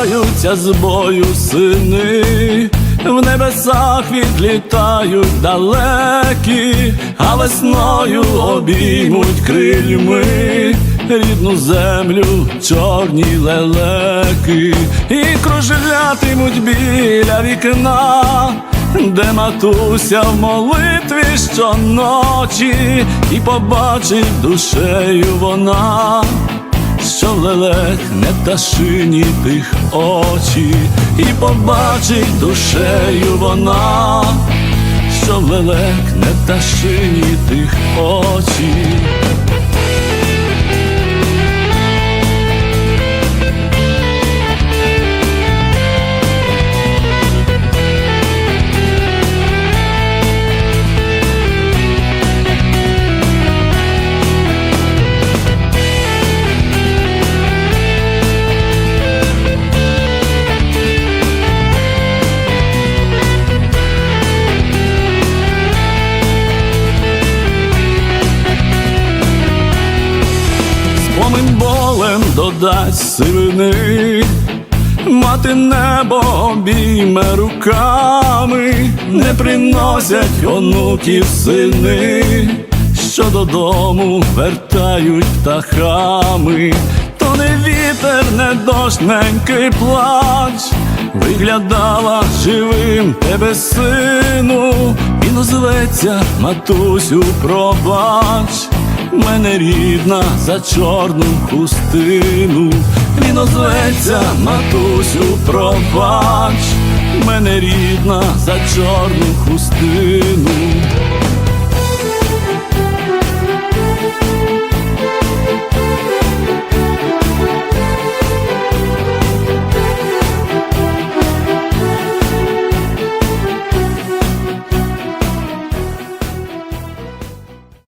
вертаються з бою сини, в небесах відлітають далекі, а весною обіймуть крильми. Рідну землю, чорні лелеки, і кружлятимуть біля вікна, де матуся в молитві щоночі, і побачить душею вона лелек не пташині тих очі, і побачить душею вона, що лелек не ташині тих очі. Додасть сивини, мати небо обійме руками, не приносять онуків сини, що додому вертають птахами, то не вітер, не дощ, ненький плач, виглядала живим тебе сину, він озветься, матусю, пробач мене рідна за чорну хустину, він озветься, матусю, пробач, мене рідна за чорну хустину.